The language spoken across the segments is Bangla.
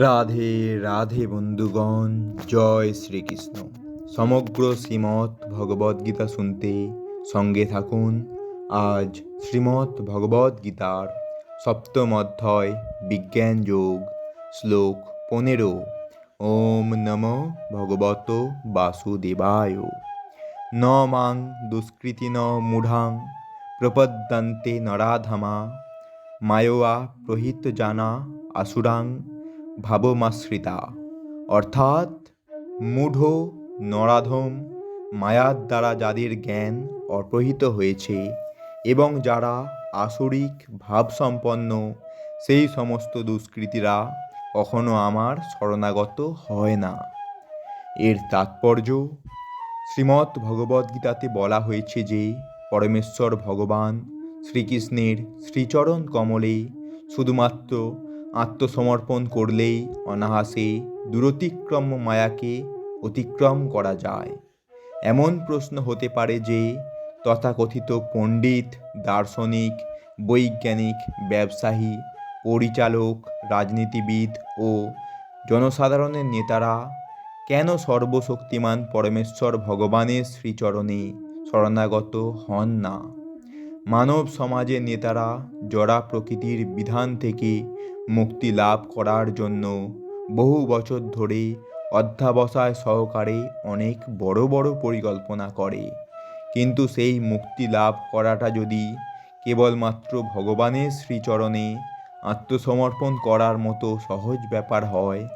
রাধে রাধে বন্ধুগণ, জয় শ্রীকৃষ্ণ। সমগ্র শ্রীমৎ ভগবদ্গীতা শুনতে সঙ্গে থাকুন। আজ শ্রীমৎ ভগবদ্গীতার সপ্তম অধ্যায়, বিজ্ঞান যোগ, শ্লোক পনেরো। ওম নম ভগবত বাসুদেবায়। ন মাং দুষ্কৃতি ন মূঢ়াং, প্রপদ্যন্তে নরাধমা। মায়োয়া প্রহিত জানা আসুরাং। ভাবমাশ্রিতা। অর্থাৎ মূঢ়, নরাধম, মায়ার দ্বারা যাদের জ্ঞান অপহৃত হয়েছে এবং যারা আসরিক, ভাবসম্পন্ন, সেই সমস্ত দুষ্কৃতীরা কখনো আমার শরণাগত হয় না। এর তাৎপর্য, শ্রীমৎ ভগবদ্গীতাতে বলা হয়েছে যে, পরমেশ্বর ভগবান শ্রীকৃষ্ণের শ্রীচরণ কমলে শুধুমাত্র আত্মসমর্পণ করলেই অনাহাসে দূরতিক্রম মায়াকে অতিক্রম করা যায়। এমন প্রশ্ন হতে পারে যে, তথাকথিত পণ্ডিত, দার্শনিক, বৈজ্ঞানিক, ব্যবসায়ী, পরিচালক, রাজনীতিবিদ ও জনসাধারণের নেতারা কেন সর্বশক্তিমান পরমেশ্বর ভগবানের শ্রীচরণে শরণাগত হন না? মানব সমাজের নেতারা জড়া প্রকৃতির বিধান থেকে মুক্তি লাভ করার জন্য বহু বছর ধরে অধ্যাবসায় সহকারে অনেক বড় বড় পরিকল্পনা করে। কিন্তু সেই মুক্তি লাভ করাটা যদি কেবলমাত্র ভগবানের শ্রীচরণে আত্মসমর্পণ করার মতো সহজ ব্যাপার হয়,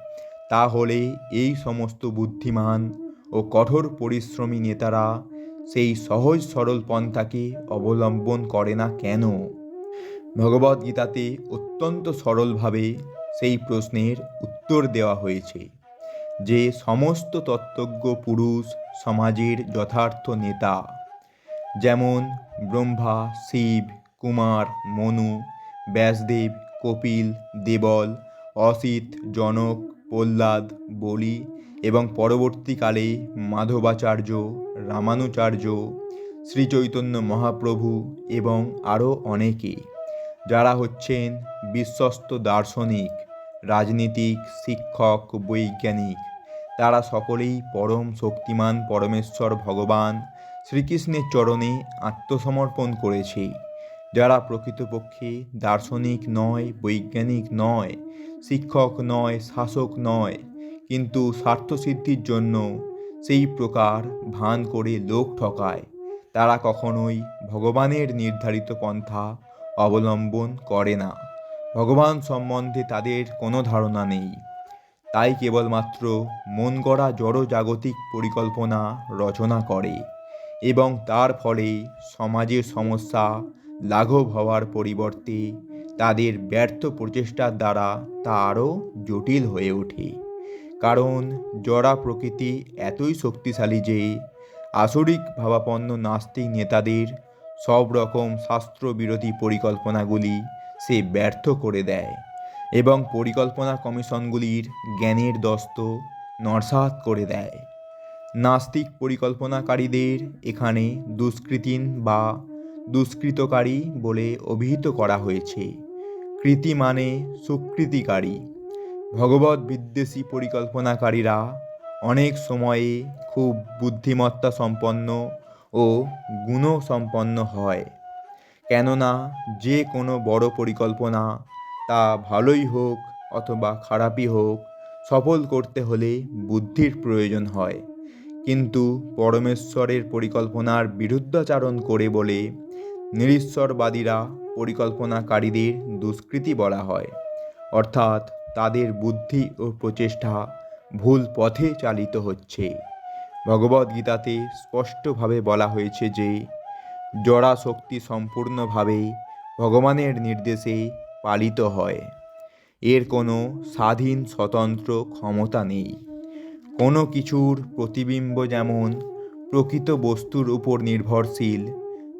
তাহলে এই সমস্ত বুদ্ধিমান ও কঠোর পরিশ্রমী নেতারা সেই সহজ সরল পন্থাকে অবলম্বন করে না কেন? ভগবদ্গীতাতে অত্যন্ত সরলভাবে সেই প্রশ্নের উত্তর দেওয়া হয়েছে যে সমস্ত তত্ত্বজ্ঞ পুরুষ সমাজের যথার্থ নেতা, যেমন ব্রহ্মা, শিব, কুমার, মনু, ব্যাসদেব, কপিল, দেবল, অসিত, জনক, প্রহ্লাদ, বলি এবং পরবর্তীকালে মাধবাচার্য, রামানুচার্য, শ্রীচৈতন্য মহাপ্রভু এবং আরও অনেকে। যারা হচ্ছেন বিশ্বস্ত দার্শনিক, রাজনীতিক, শিক্ষক, বৈজ্ঞানিক, তারা সকলেই পরম শক্তিমান পরমেশ্বর ভগবান শ্রীকৃষ্ণের চরণে আত্মসমর্পণ করেছে। যারা প্রকৃতপক্ষে দার্শনিক নয়, বৈজ্ঞানিক নয়, শিক্ষক নয়, শাসক নয়, কিন্তু স্বার্থসিদ্ধির জন্য সেই প্রকার ভান করে লোক ঠকায়, তারা কখনোই ভগবানের নির্ধারিত পন্থা অবলম্বন করে না। ভগবান সম্বন্ধে তাদের কোনো ধারণা নেই। তাই কেবলমাত্র মন গড়া জড় জাগতিক পরিকল্পনা রচনা করে এবং তার ফলে সমাজের সমস্যা লাঘব হওয়ার পরিবর্তে তাদের ব্যর্থ প্রচেষ্টার দ্বারা তা আরও জটিল হয়ে ওঠে। কারণ জড়া প্রকৃতি এতই শক্তিশালী যে আসরিক ভাবাপন্ন নাস্তিক নেতাদের সব রকম শাস্ত্রবিরোধী পরিকল্পনাগুলি সে ব্যর্থ করে দেয় এবং পরিকল্পনা কমিশনগুলির জ্ঞানের দস্ত নরসাত করে দেয়। নাস্তিক পরিকল্পনাকারীদের এখানে দুষ্কৃতিন বা দুষ্কৃতকারী বলে অভিহিত করা হয়েছে। কৃতি মানে সুকৃতিকারী। ভগবত বিদ্বেষী পরিকল্পনাকারীরা অনেক সময়ে খুব বুদ্ধিমত্তা সম্পন্ন ও গুণসম্পন্ন হয়। কেননা যে কোনো বড় পরিকল্পনা, তা ভালোই হোক অথবা খারাপই হোক, সফল করতে হলে বুদ্ধির প্রয়োজন হয়। কিন্তু পরমেশ্বরের পরিকল্পনার বিরুদ্ধাচারণ করে বলে নিরীশ্বরবাদীরা পরিকল্পনাকারীদের দুষ্কৃতি বলা হয়। অর্থাৎ তাদের বুদ্ধি ও প্রচেষ্টা ভুল পথে চালিত হচ্ছে। ভগবদ্গীতাতে স্পষ্টভাবে বলা হয়েছে যে জড়া শক্তি সম্পূর্ণভাবে ভগবানের নির্দেশে পালিত হয়। এর কোনো স্বাধীন স্বতন্ত্র ক্ষমতা নেই। কোনো কিছুর প্রতিবিম্ব যেমন প্রকৃত বস্তুর উপর নির্ভরশীল,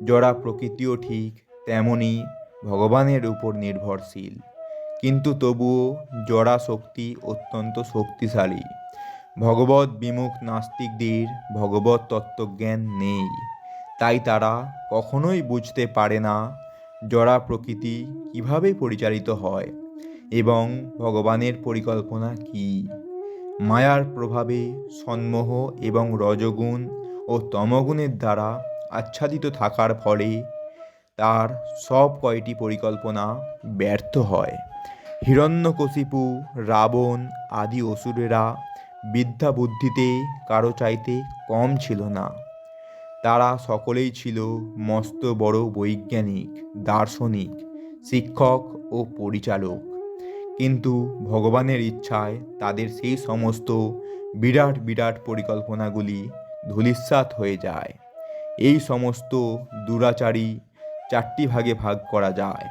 জড়া প্রকৃতিও ঠিক তেমনই ভগবানের উপর নির্ভরশীল। কিন্তু তবুও জড়া শক্তি অত্যন্ত শক্তিশালী। ভগবত বিমুখ নাস্তিকদের ভগবত তত্ত্বজ্ঞান নেই। তাই তারা কখনোই বুঝতে পারে না জড়া প্রকৃতি কীভাবে পরিচালিত হয় এবং ভগবানের পরিকল্পনা কী। মায়ার প্রভাবে সন্মোহ এবং রজগুণ ও তমগুণের দ্বারা আচ্ছাদিত থাকার ফলে তার সব কয়টি পরিকল্পনা ব্যর্থ হয়। হিরণ্যকশিপু, রাবণ আদি অসুরেরা বিদ্যা বুদ্ধিতে কারও চাইতে কম ছিল না। তারা সকলেই ছিল মস্ত বড় বৈজ্ঞানিক, দার্শনিক, শিক্ষক ও পরিচালক। কিন্তু ভগবানের ইচ্ছায় তাদের সেই সমস্ত বিরাট বিরাট পরিকল্পনাগুলি ধূলিসাৎ হয়ে যায়। এই সমস্ত দুরাচারী চারটি ভাগে ভাগ করা যায়।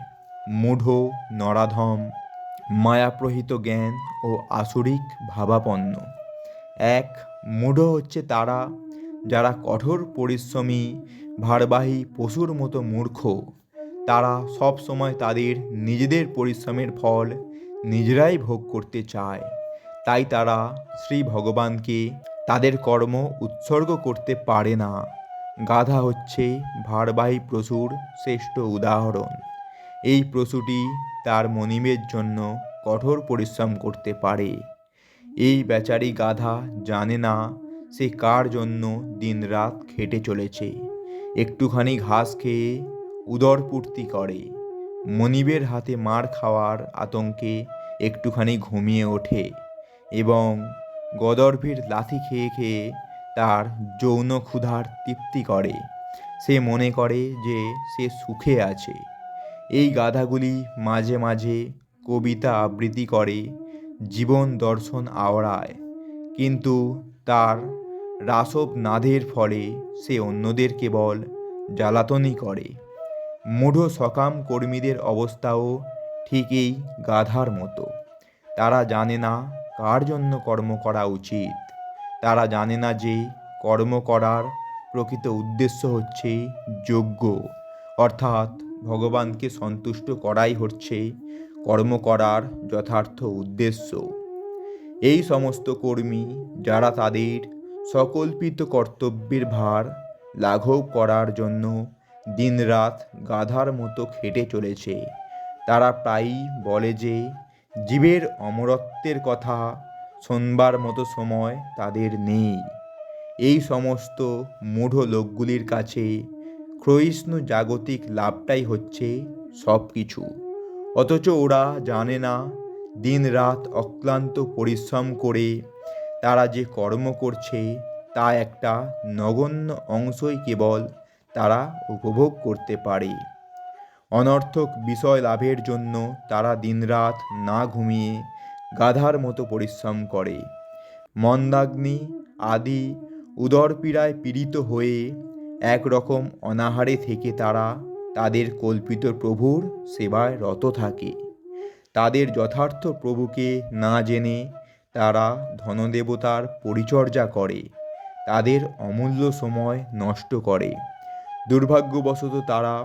মূঢ়, নরাধম, মায়াপ্রহিত জ্ঞান ও আসরিক ভাবাপন্ন। এক মূঢ় হচ্ছে তারা, যারা কঠোর পরিশ্রমী, ভারবাহী পশুর মতো মূর্খ। তারা সব সময় তাদের নিজেদের পরিশ্রমের ফল নিজেরাই ভোগ করতে চায়। তাই তারা শ্রী ভগবানকে তাদের কর্ম উৎসর্গ করতে পারে না। গাধা হচ্ছে ভারবাহী পশুর শ্রেষ্ঠ উদাহরণ। এই পশুটি তার মনিবের জন্য কঠোর পরিশ্রম করতে পারে। এই বেচারি গাধা জানে না সে কার জন্য দিনরাত খেটে চলেছে। একটুখানি ঘাস খেয়ে উদরপূর্তি করে। মনিবের হাতে মার খাওয়ার আতঙ্কে একটুখানি ঘুমিয়ে ওঠে এবং গদর্ভের লাথি খেয়ে খেয়ে তার যৌন ক্ষুধার তৃপ্তি করে। সে মনে করে যে সে সুখে আছে। এই গাধাগুলি মাঝে মাঝে কবিতা আবৃত্তি করে জীবন দর্শন আওড়ায়, কিন্তু তার রাসব নাদের ফলে সে অন্যদের কেবল জ্বালাতনই করে। মূঢ় সকাম কর্মীদের অবস্থাও ঠিক এই গাধার মতো। তারা জানে না কার জন্য কর্ম করা উচিত। তারা জানে না যে কর্ম করার প্রকৃত উদ্দেশ্য হচ্ছে যোগ্য। অর্থাৎ ভগবানকে সন্তুষ্ট করাই হচ্ছে কর্ম করার যথার্থ উদ্দেশ্য। এই সমস্ত কর্মী যারা তাদের সকল্পিত কর্তব্যের ভার লাঘব করার জন্য দিনরাত গাধার মতো খেটে চলেছে, তারা প্রায়ই বলে যে, জীবের অমরত্বের কথা শোনবার মতো সময় তাদের নেই। এই সমস্ত মূঢ় লোকগুলির কাছে ক্ষয়িষ্ণু জাগতিক লাভটাই হচ্ছে সব কিছু অথচ ওরা জানে না দিন রাত অক্লান্ত পরিশ্রম করে তারা যে কর্ম করছে, তা একটা নগণ্য অংশই কেবল তারা উপভোগ করতে পারে। অনর্থক বিষয় লাভের জন্য তারা দিনরাত না ঘুমিয়ে গাধার মতো পরিশ্রম করে। মন্দাগ্নি আদি উদরপীড়ায় পীড়িত হয়ে একরকম অনাহারে থেকে তারা তাদের কল্পিত প্রভুর সেবায় রত থাকে। তাদের যথার্থ প্রভুকে না জেনে তারা ধনদেবতার পরিচর্যা করে, তাদের অমূল্য সময় নষ্ট করে। দুর্ভাগ্যবশত তারা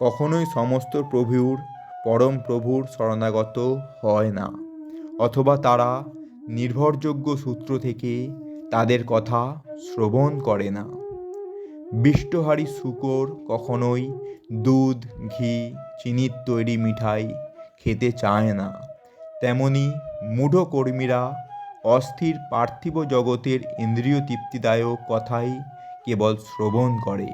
কখনোই সমস্ত প্রভুর, পরম প্রভুর শরণাগত হয় না, অথবা তারা নির্ভরযোগ্য সূত্র থেকে তাদের কথা শ্রবণ করে না। বিষ্টহারী শুকর কখনোই দুধ, ঘি, চিনির তৈরি মিঠাই খেতে চায় না। তেমনি মূঢ় কর্মীরা অস্থির পার্থিব জগতের ইন্দ্রিয় তৃপ্তিদায়ক কথাই কেবল শ্রবণ করে।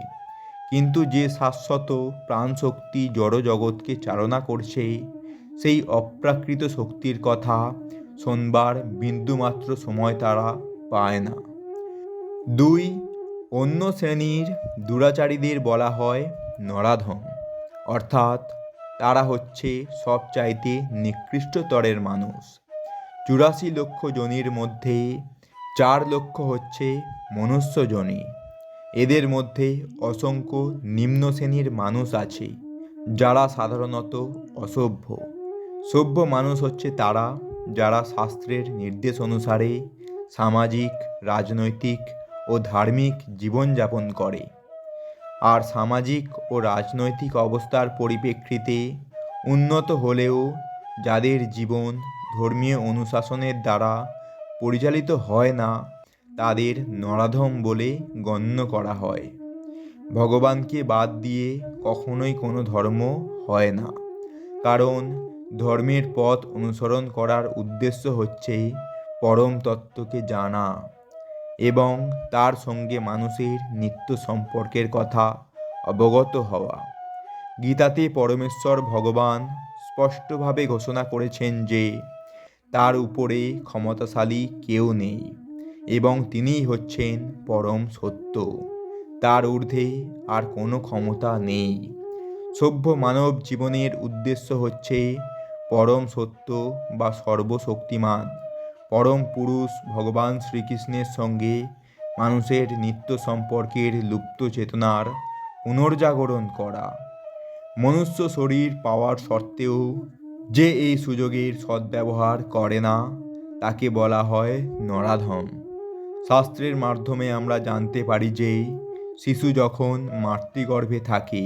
কিন্তু যে শাশ্বত প্রাণশক্তি জড়জগৎকে চালনা করছে, সেই অপ্রাকৃত শক্তির কথা শোনবার বিন্দুমাত্র সময় তারা পায় না। দুই অন্য শ্রেণির দুরাচারীদের বলা হয় নরাধম। অর্থাৎ তারা হচ্ছে সবচাইতে নিকৃষ্টতরের মানুষ। চুরাশি লক্ষ জনির মধ্যে চার লক্ষ হচ্ছে মনুষ্যজনী এদের মধ্যে অসংখ্য নিম্ন শ্রেণির মানুষ আছে, যারা সাধারণত অসভ্য। সভ্য মানুষ হচ্ছে তারা যারা শাস্ত্রের নির্দেশ অনুসারে সামাজিক, রাজনৈতিক ও ধার্মিক জীবনযাপন করে। আর সামাজিক ও রাজনৈতিক অবস্থার পরিপ্রেক্ষিতে উন্নত হলেও যাদের জীবন ধর্মীয় অনুশাসনের দ্বারা পরিচালিত হয় না, তাদের নরাধম বলে গণ্য করা হয়। ভগবানকে বাদ দিয়ে কখনোই কোনো ধর্ম হয় না। কারণ ধর্মের পথ অনুসরণ করার উদ্দেশ্য হচ্ছে পরম তত্ত্বকে জানা। এবং তার সঙ্গে মানুষের নিত্য সম্পর্কের কথা অবগত হওয়া। গীতাতে পরমেশ্বর ভগবান স্পষ্টভাবে ঘোষণা করেছেন যে, তার উপরে ক্ষমতাশালী কেউ নেই এবং তিনিই হচ্ছেন পরম সত্য। তার ঊর্ধ্বে আর কোনো ক্ষমতা নেই। সভ্য মানব জীবনের উদ্দেশ্য হচ্ছে পরম সত্য বা সর্বশক্তিমান। পরম পুরুষ ভগবান শ্রীকৃষ্ণের সঙ্গে মানুষের নিত্য সম্পর্কের লুপ্ত চেতনার পুনর্জাগরণ করা। মনুষ্য শরীর পাওয়ার সত্ত্বেও যে এই সুযোগের সদ্ব্যবহার করে না, তাকে বলা হয় নরাধম। শাস্ত্রের মাধ্যমে আমরা জানতে পারি যে শিশু যখন মাতৃগর্ভে থাকে,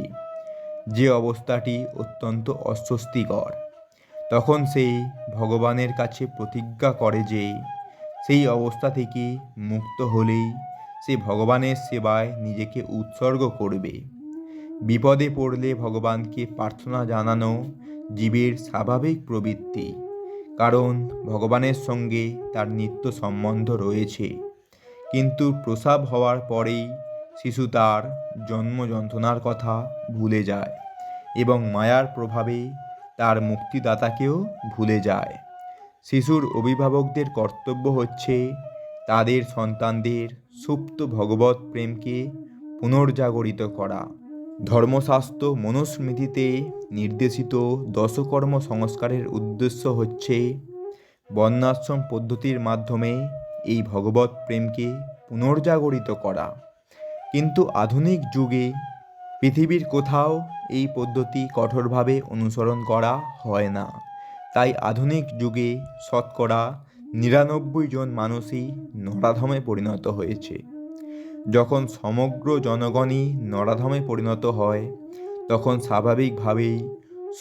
যে অবস্থাটি অত্যন্ত অস্বস্তিকর। তখন সে ভগবানের কাছে প্রতিজ্ঞা করে যে সেই অবস্থা থেকে মুক্ত হলেই সে ভগবানের সেবায় নিজেকে উৎসর্গ করবে। বিপদে পড়লে ভগবানকে প্রার্থনা জানানো জীবের স্বাভাবিক প্রবৃত্তি, কারণ ভগবানের সঙ্গে তার নিত্য সম্বন্ধ রয়েছে। কিন্তু প্রসাব হওয়ার পরেই শিশু তার জন্ম যন্ত্রণার কথা ভুলে যায় এবং মায়ার প্রভাবে তার মুক্তিদাতাকেও ভুলে যায়। শিশুর অভিভাবকদের কর্তব্য হচ্ছে তাদের সন্তানদের সুপ্ত ভগবত প্রেমকে পুনর্জাগরিত করা। ধর্মশাস্ত্র মনুস্মৃতিতে নির্দেশিত দশকর্ম সংস্কারের উদ্দেশ্য হচ্ছে বর্ণাশ্রম পদ্ধতির মাধ্যমে এই ভগবত প্রেমকে পুনর্জাগরিত করা। কিন্তু আধুনিক যুগে পৃথিবীর কোথাও এই পদ্ধতি কঠোরভাবে অনুসরণ করা হয় না। তাই আধুনিক যুগে শতকরা নিরানব্বই জন মানুষই নরাধমে পরিণত হয়েছে। যখন সমগ্র জনগণই নরাধমে পরিণত হয়, তখন স্বাভাবিকভাবেই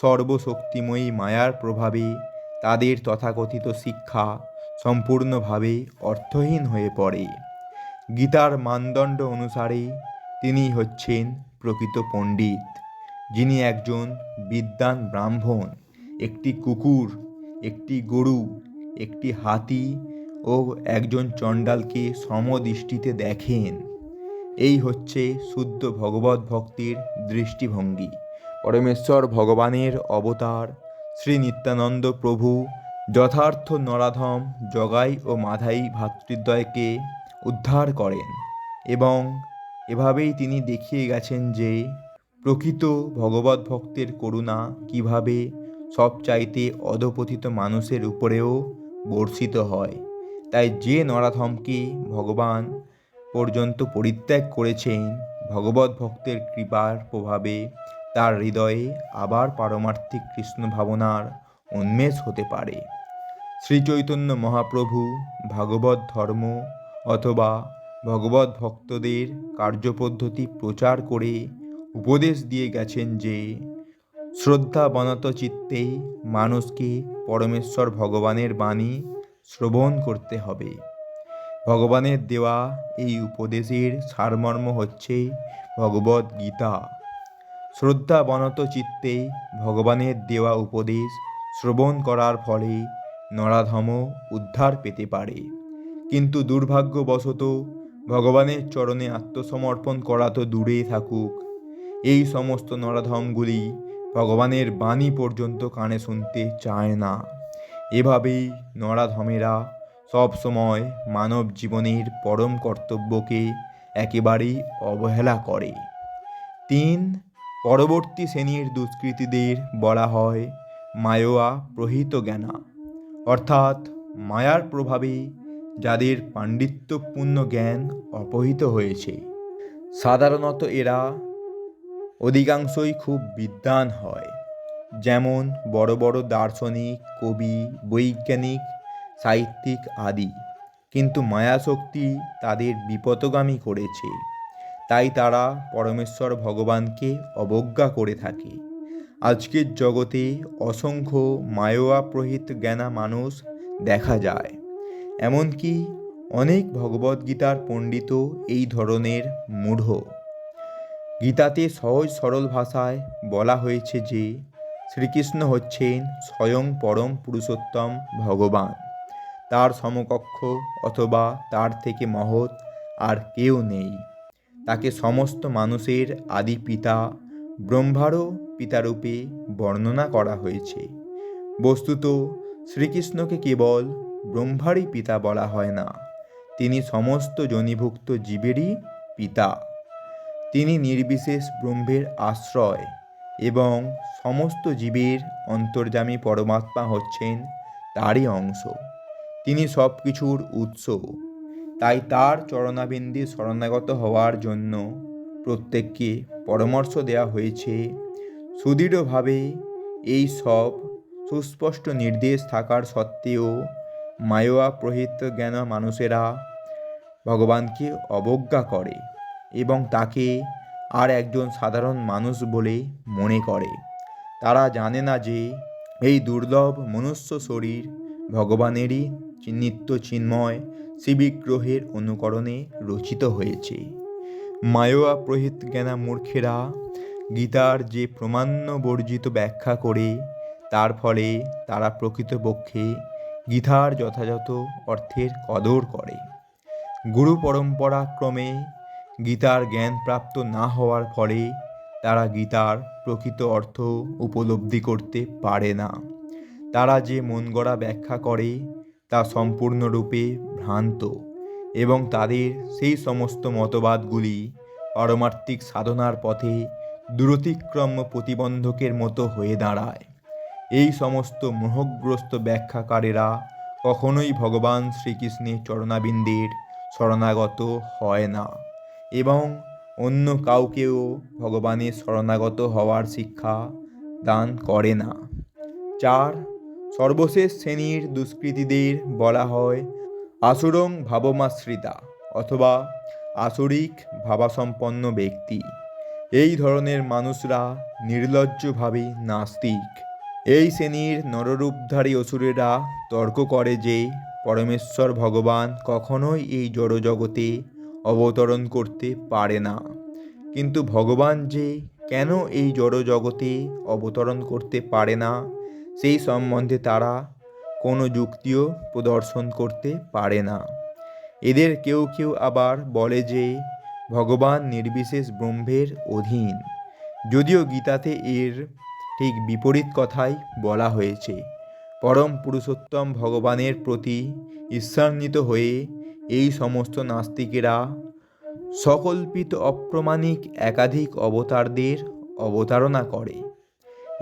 সর্বশক্তিময়ী মায়ার প্রভাবে তাদের তথাকথিত শিক্ষা সম্পূর্ণভাবে অর্থহীন হয়ে পড়ে। গীতার মানদণ্ড অনুসারে তিনি হচ্ছেন প্রকৃত পণ্ডিত, যিনি একজন বিদ্বান ব্রাহ্মণ, একটি কুকুর, একটি গরু, একটি হাতি ও একজন চণ্ডালকে সমদৃষ্টিতে দেখেন। এই হচ্ছে শুদ্ধ ভগবত ভক্তির দৃষ্টিভঙ্গি। পরমেশ্বর ভগবানের অবতার, শ্রী নিত্যানন্দ প্রভু, যথার্থ নরাধম জগাই ও মাধাই ভ্রাতৃদ্বয়কে উদ্ধার করেন এবং এভাবেই তিনি দেখিয়ে গেছেন যে, প্রকৃত ভগবত ভক্তের করুণা কীভাবে সব চাইতে অধপতিত মানুষের উপরেও বর্ষিত হয়, তাই যে নরাধমকে ভগবান পর্যন্ত পরিত্যাগ করেছেন, ভগবত ভক্তের কৃপার প্রভাবে তার হৃদয়ে আবার পারমার্থিক কৃষ্ণ ভাবনার উন্মেষ হতে পারে। শ্রীচৈতন্য মহাপ্রভু ভাগবত ধর্ম অথবা ভগবত ভক্তদের কার্যপদ্ধতি প্রচার করে উপদেশ দিয়ে গেছেন যে, শ্রদ্ধা বনত চিত্তেই মানুষকে পরমেশ্বর ভগবানের বাণী শ্রবণ করতে হবে। ভগবানের দেওয়া এই উপদেশের সারমর্ম হচ্ছে ভগবত গীতা। শ্রদ্ধা বনত চিত্তে ভগবানের দেওয়া উপদেশ শ্রবণ করার ফলে নরাধম উদ্ধার পেতে পারে। কিন্তু দুর্ভাগ্যবশত ভগবানের চরণে আত্মসমর্পণ করা তো দূরেই থাকুক। এই সমস্ত নরাধমগুলি ভগবানের বাণী পর্যন্ত কানে শুনতে চায় না। এভাবেই নরাধমেরা সব সময় মানব জীবনের পরম কর্তব্যকে একেবারেই অবহেলা করে। তিন, পরবর্তী শ্রেণির দুষ্কৃতীদের বলা হয় মায়োয়া প্রহিত জ্ঞানা। অর্থাৎ মায়ার প্রভাবে যাদের পাণ্ডিত্যপূর্ণ জ্ঞান অপহিত হয়েছে। সাধারণত এরা অধিকাংশই খুব বিদ্বান হয়। যেমন বড় বড় দার্শনিক, কবি, বৈজ্ঞানিক, সাহিত্যিক আদি। কিন্তু মায়াশক্তি তাদের বিপদগামী করেছে। তাই তারা পরমেশ্বর ভগবানকে অবজ্ঞা করে থাকে। আজকের জগতে অসংখ্য মায়োয়াপ্রহিত জ্ঞানা মানুষ দেখা যায়। এমনকি অনেক ভগবদ্গীতার পণ্ডিত এই ধরনের মূঢ়। গীতাতে সহজ সরল ভাষায় বলা হয়েছে যে, শ্রীকৃষ্ণ হচ্ছেন স্বয়ং পরম পুরুষোত্তম ভগবান। তার সমকক্ষ অথবা তার থেকে মহৎ আর কেউ নেই। তাকে সমস্ত মানুষের আদি পিতা, ব্রহ্মারও পিতারূপে বর্ণনা করা হয়েছে। বস্তুত, শ্রীকৃষ্ণকে কেবল ব্রহ্মারই পিতা বলা হয় না। তিনি সমস্ত জনিভুক্ত জীবেরই পিতা। তিনি নির্বিশেষ ব্রহ্মের আশ্রয় এবং সমস্ত জীবের অন্তর্যামী পরমাত্মা হচ্ছেন তারই অংশ। তিনি সব কিছুর উৎস। তাই তার চরণাবিন্দে শরণাগত হওয়ার জন্য প্রত্যেককে পরামর্শ দেওয়া হয়েছে। সুদৃঢ়ভাবে এই সব সুস্পষ্ট নির্দেশ থাকার সত্ত্বেও মায়োয়া প্রহিত জ্ঞান মানুষেরা ভগবানকে অবজ্ঞা করে এবং তাকে আর একজন সাধারণ মানুষ বলে মনে করে। তারা জানে না যে এই দুর্লভ মনুষ্য শরীর ভগবানেরই নিত্য চিন্ময় শিবিগ্রহের অনুকরণে রচিত হয়েছে। মায়োয়া প্রহিত জ্ঞানা মূর্খেরা গীতার যে প্রমাণ্য বর্জিত ব্যাখ্যা করে, তার ফলে তারা প্রকৃতপক্ষে গীতার যথাযথ অর্থের কদর করে। গুরু পরম্পরা ক্রমে গীতার জ্ঞান প্রাপ্ত না হওয়ার ফলে তারা গীতার প্রকৃত অর্থ উপলব্ধি করতে পারে না। তারা যে মন গড়া ব্যাখ্যা করে তা সম্পূর্ণরূপে ভ্রান্ত এবং তাদের সেই সমস্ত মতবাদগুলি পারমার্থিক সাধনার পথে দূরতিক্রম প্রতিবন্ধকের মতো হয়ে দাঁড়ায়। এই সমস্ত মোহগ্রস্ত ব্যাখ্যাকারেরা কখনোই ভগবান শ্রীকৃষ্ণের চরণাবিন্দের শরণাগত হয় না এবং অন্য কাউকেও ভগবানের শরণাগত হওয়ার শিক্ষা দান করে না। চার, সর্বশেষ শ্রেণির দুষ্কৃতীদের বলা হয় আসুরং ভাবমাশ্রিতা অথবা আসরিক ভাবাসম্পন্ন ব্যক্তি। এই ধরনের মানুষরা নির্লজ্জভাবে নাস্তিক। এই শ্রেণির নররূপধারী অসুরেরা তর্ক করে যে পরমেশ্বর ভগবান কখনোই এই জড়জগতে অবতরণ করতে পারে না। কিন্তু ভগবান যে কেন এই জড়জগতে অবতরণ করতে পারে না, সেই সম্বন্ধে তারা কোনো যুক্তিও প্রদর্শন করতে পারে না। এদের কেউ কেউ আবার বলে যে ভগবান নির্বিশেষ ব্রহ্মের অধীন। যদিও গীতাতে এর ঠিক বিপরীত কথাই বলা হয়েছে। পরম পুরুষোত্তম ভগবানের প্রতি ঈর্ষান্বিত হয়ে এই সমস্ত নাস্তিকেরা সকল্পিত অপ্রমাণিক একাধিক অবতারদের অবতারণা করে।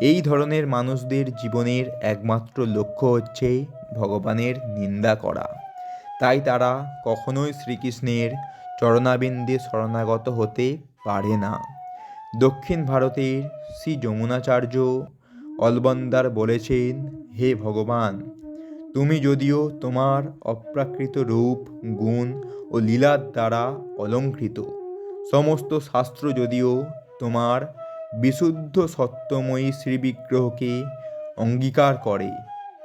এই ধরনের মানুষদের জীবনের একমাত্র লক্ষ্য হচ্ছে ভগবানের নিন্দা করা। তাই তারা কখনোই শ্রীকৃষ্ণের চরণাবিন্দে শরণাগত হতে পারে না। দক্ষিণ ভারতের শ্রী যমুনাচার্য অলবন্দার বলেছেন, হে ভগবান, তুমি যদিও তোমার অপ্রাকৃত রূপ, গুণ ও লীলার দ্বারা অলঙ্কৃত, সমস্ত শাস্ত্র যদিও তোমার বিশুদ্ধ সত্যময়ী শ্রীবিগ্রহকে অঙ্গীকার করে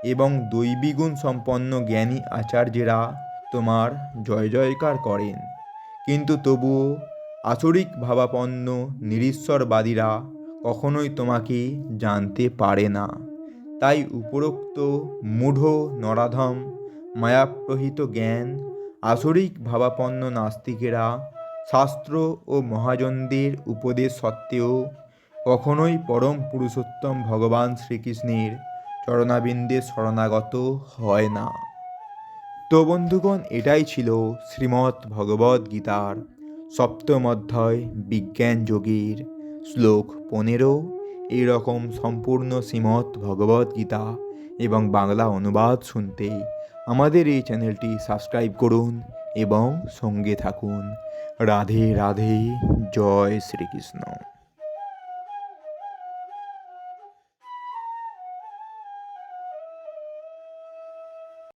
এবং দৈবিগুণ সম্পন্ন জ্ঞানী আচার্যেরা তোমার জয় জয়কার করেন। কিন্তু তবুও আসরিক ভাবাপন্ন, নিরীশ্বরবাদীরা কখনোই তোমাকে জানতে পারে না। তাই উপরোক্ত মূঢ় নরাধম, মায়াপ্রহিত জ্ঞান, আসরিক ভাবাপন্ন নাস্তিকেরা শাস্ত্র ও মহাজনদের উপদেশ সত্ত্বেও কখনোই পরম পুরুষোত্তম ভগবান শ্রীকৃষ্ণের চরণাবিন্দে শরণাগত হয় না। তো বন্ধুগণ, এটাই ছিল শ্রীমৎ ভগবদ গীতার সপ্তম অধ্যায়, বিজ্ঞান যোগীর শ্লোক পনেরো, এইরকম সম্পূর্ণ শ্রীমৎ ভগবদ গীতা এবং বাংলা অনুবাদ শুনতে আমাদের এই চ্যানেলটি সাবস্ক্রাইব করুন এবং সঙ্গে থাকুন। রাধে রাধে, জয় শ্রীকৃষ্ণ।